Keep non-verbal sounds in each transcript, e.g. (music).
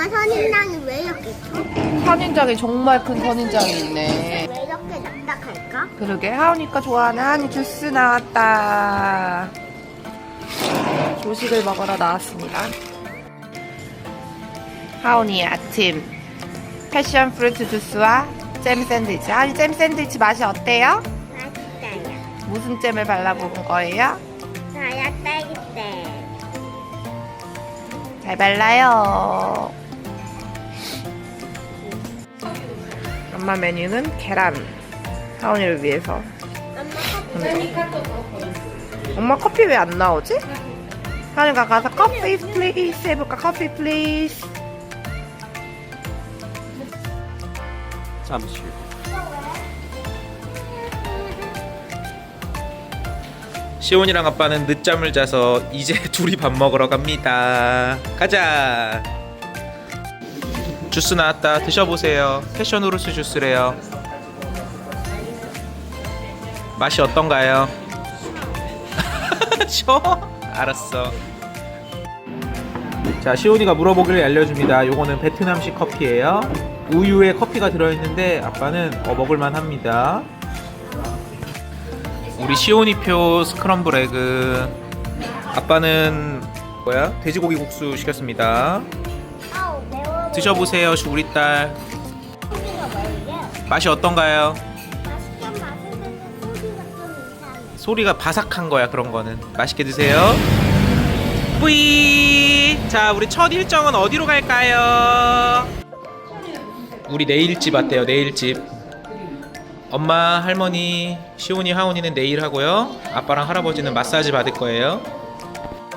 엄마 선인장이 왜 이렇게 커? 선인장이 정말 큰 선인장이 있네. 왜 이렇게 납작할까? 그러게 하은이가 좋아하는 하은이 주스 나왔다. 조식을 먹으러 나왔습니다. 하은이의 아침 패션 프루트 주스와 잼 샌드위치. 하은이 잼 샌드위치 맛이 어때요? 맛있어요. 무슨 잼을 발라먹은 거예요? 저야 딸기잼. 잘 발라요. 엄마 메뉴는 계란. 하은이를 위해서. 엄마 커피 엄마 커피 왜 안 나오지? 하은이가 가서 커피 플리즈 해볼까? 커피 플리즈. 잠시 후. 시온이랑 아빠는 늦잠을 자서 이제 (laughs) 둘이 밥 먹으러 갑니다. 가자. 주스 나왔다. 드셔보세요. 패션 후르스 주스래요. 맛이 어떤가요? (laughs) 쉬워? 알았어. 자, 시온이가 물어보기를 알려줍니다. 요거는 베트남식 커피예요. 우유에 커피가 들어있는데 아빠는 어, 먹을만 합니다. 우리 시온이표 스크럼블 에그. 아빠는 뭐야? 돼지고기 국수 시켰습니다. 드셔보세요, 우리 딸. 소리가 뭐예요? 맛이 어떤가요? 맛있긴 맛있는데 소리가 좀 이상해. 소리가 바삭한 거야 그런 거는 맛있게 드세요 뿌이 자 우리 첫 일정은 어디로 갈까요 우리 내일집 왔대요 내일집 엄마 할머니 시온이 하온이는 내일 하고요 아빠랑 할아버지는 마사지 받을 거예요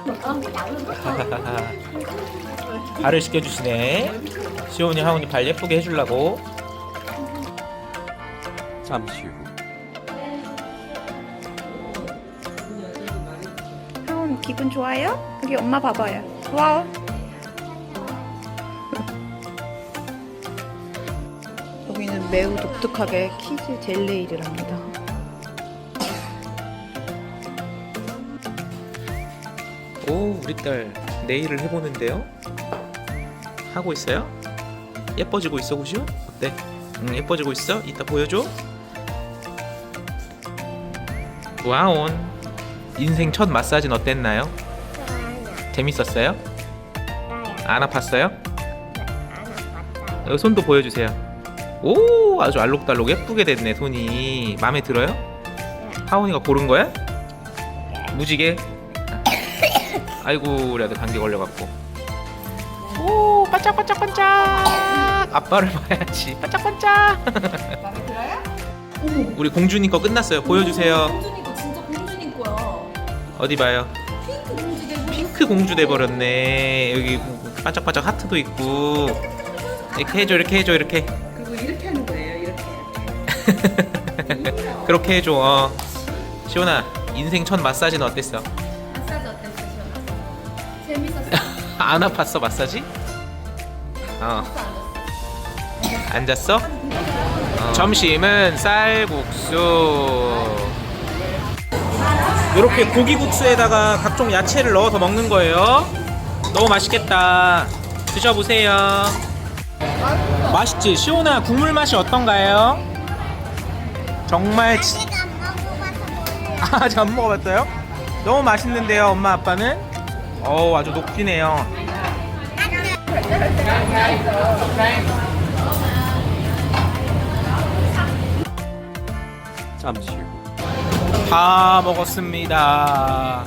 (laughs) 발을 씻겨주시네 시온이 하온이 발 예쁘게 해주려고 잠시 후 하은이 기분 좋아요? 여기 엄마 봐봐요. 좋아. 여기는 매우 독특하게 키즈 젤레이를 합니다. 오 우리 딸 네일을 해보는데요 하고 있어요? 예뻐지고 있어 구시오? 어때? 응 예뻐지고 있어? 이따 보여줘 와온 인생 첫 마사지는 어땠나요? 재밌었어요? 안 아팠어요? 손도 보여주세요 오 아주 알록달록 예쁘게 됐네 손이 마음에 들어요? 하온이가 고른 거야? 무지개? 아이고 아들 감기 걸려갖고 오 반짝반짝반짝 아빠를 봐야지 반짝반짝 마음에 들어요? 우리 공주님 거 끝났어요 보여주세요 공주님 거 진짜 공주님 거야. 어디 봐요 핑크 공주 되고 핑크 공주 돼버렸네 여기 반짝반짝 하트도 있고 이렇게 해줘 이렇게 해줘 이렇게 그리고 이렇게 하는 거예요. 이렇게. (laughs) 그렇게 해줘 어. 시온아 인생 첫 마사지는 어땠어? 마사지 어땠어, 시원아? 재밌었어. (laughs) 안 아팠어 마사지? 어 앉았어? 어. 점심은 쌀국수 이렇게 고기국수에다가 각종 야채를 넣어서 먹는 거예요 너무 맛있겠다 드셔보세요 맛있지? 시온아 국물 맛이 어떤가요? 정말 지- 아직 안. 아, 아직 안 먹어봤어요? 너무 맛있는데요, 엄마 아빠는? 어우, 아주 녹지네요. 잠시 후. 다 먹었습니다.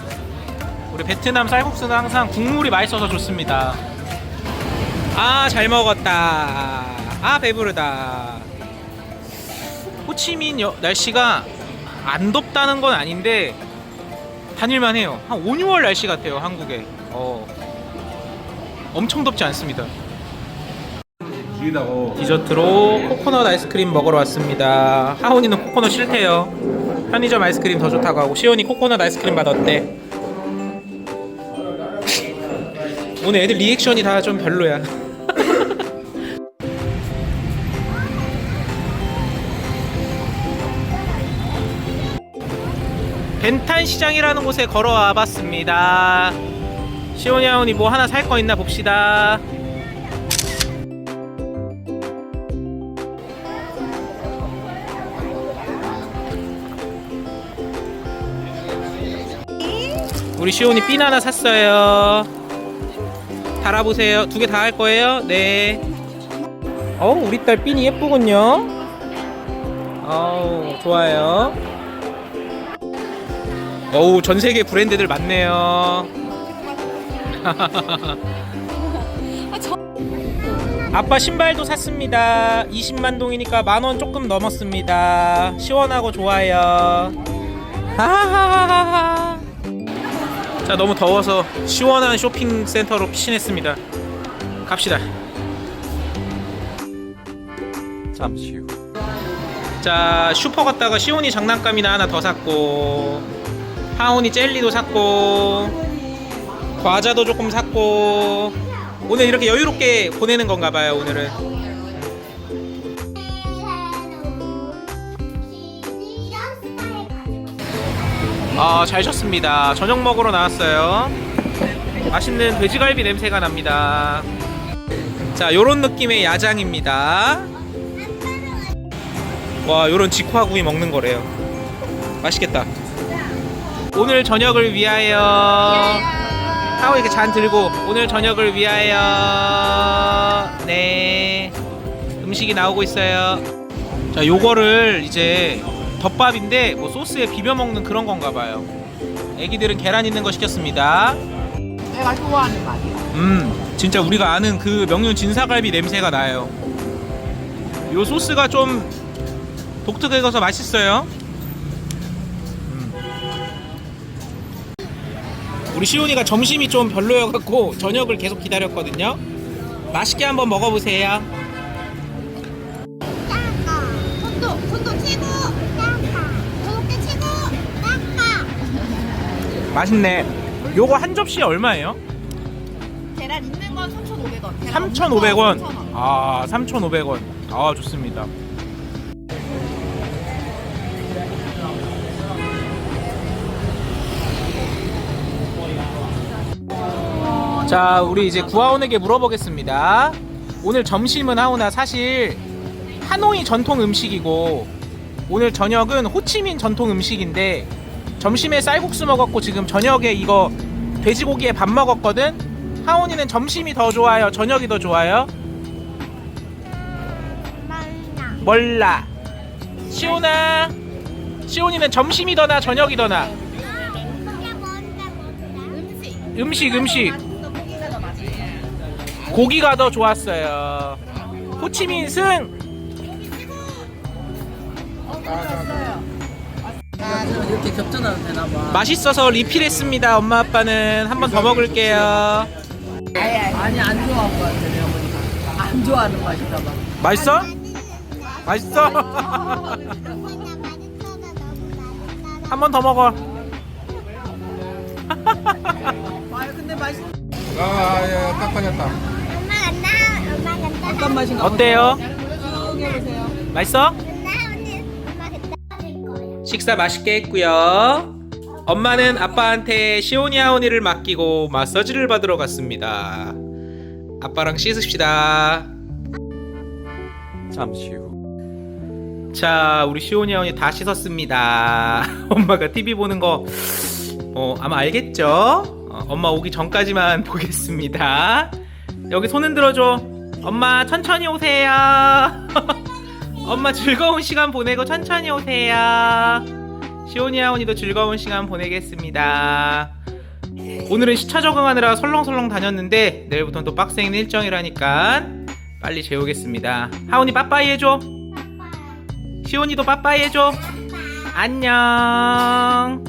우리 베트남 쌀국수는 항상 국물이 맛있어서 좋습니다. 아, 잘 먹었다. 아, 배부르다. 호치민 여- 날씨가 안 덥다는 건 아닌데 다닐만 해요. 한 5, 6월 날씨 같아요, 한국에. 어. 엄청 덥지 않습니다. 디저트로 코코넛 아이스크림 먹으러 왔습니다. 하온이는 코코넛 싫대요. 편의점 아이스크림 더 좋다고 하고 시온이 코코넛 아이스크림 맛 어때? 오늘 애들 리액션이 다 좀 별로야. (laughs) 벤탄 시장이라는 곳에 걸어와 봤습니다. 시온이 하온이 뭐 하나 살 거 있나 봅시다. 우리 시온이 핀 하나 샀어요. 달아보세요. 두 개 다 할 거예요? 네. 어우, 우리 딸 핀이 예쁘군요. 어우, 좋아요. 어우, 전 세계 브랜드들 많네요. (laughs) 아빠 신발도 샀습니다. 20만 동이니까 만 원 조금 넘었습니다. 시원하고 좋아요. 하하하하하. 자, 너무 더워서 시원한 쇼핑 센터로 피신했습니다. 갑시다. 잠시 후. 자, 슈퍼 갔다가 시온이 장난감이나 하나 더 샀고, 하온이 젤리도 샀고, 과자도 조금 샀고, 오늘 이렇게 여유롭게 보내는 건가 봐요, 오늘은. 아, 잘 셨습니다. 저녁 먹으러 나왔어요. 맛있는 돼지갈비 냄새가 납니다. 자, 요런 느낌의 야장입니다. 와, 요런 직화구이 먹는 거래요. 맛있겠다. 오늘 저녁을 위하여 하고 이렇게 잔 들고 오늘 저녁을 위하여 네 음식이 나오고 있어요. 자, 요거를 이제 덮밥인데 뭐 소스에 비벼 먹는 그런 건가 봐요. 애기들은 계란 있는 거 시켰습니다. 내가 좋아하는 맛이야. 음, 진짜 우리가 아는 그 명륜 진사갈비 냄새가 나요. 요 소스가 좀 독특해서 맛있어요. 음. 우리 시온이가 점심이 좀 별로여갖고 저녁을 계속 기다렸거든요. 맛있게 한번 먹어보세요. 맛있네. 요거 한 접시에 얼마예요? 계란 있는 건 3,500원. 3,500원. 아, 3,500원. 아, 좋습니다. 자, 우리 이제 구하온에게 물어보겠습니다. 오늘 점심은 하오나 사실 하노이 전통 음식이고 오늘 저녁은 호치민 전통 음식인데 점심에 쌀국수 먹었고 지금 저녁에 이거 돼지고기에 밥 먹었거든. 하온이는 점심이 더 좋아요. 저녁이 더 좋아요. 몰라. 시온아. 시온이는 점심이 더 나 저녁이 더 나. 그게 뭔데 뭔데 음식 음식. 고기가 더 좋았어요. 호치민 승. 이렇게 겹쳐놔도 되나 봐. 맛있어서 리필했습니다. 엄마 아빠는 한 번 더 먹을게요. 아니 안 좋아한 것 같아 내가 보니까. 안 좋아하는 맛이다 봐. 맛있어? 맛있어? (laughs) 한 번 더 먹어. 아 근데 맛있. 아, 예, 깜빡했다. 엄마 간다 엄마 간다 어떤 맛인가? 어때요? 해보세요. 맛있어? 식사 맛있게 했고요. 엄마는 아빠한테 시오니 하오니를 맡기고 마사지를 받으러 갔습니다. 아빠랑 씻읍시다. 잠시 후. 자, 우리 시오니 하오니 다 씻었습니다. (laughs) 엄마가 TV 보는 거 어, 아마 알겠죠? 어, 엄마 오기 전까지만 (laughs) 보겠습니다. 여기 손 흔들어줘. 엄마 천천히 오세요. (laughs) 엄마 즐거운 시간 보내고 천천히 오세요. 시오니 하오니도 즐거운 시간 보내겠습니다. 오늘은 시차 적응하느라 설렁설렁 다녔는데 내일부터는 또 빡센 일정이라니까 빨리 재우겠습니다. 하오니 빠빠이 해줘. 시온이도 빠빠이 해줘. 안녕.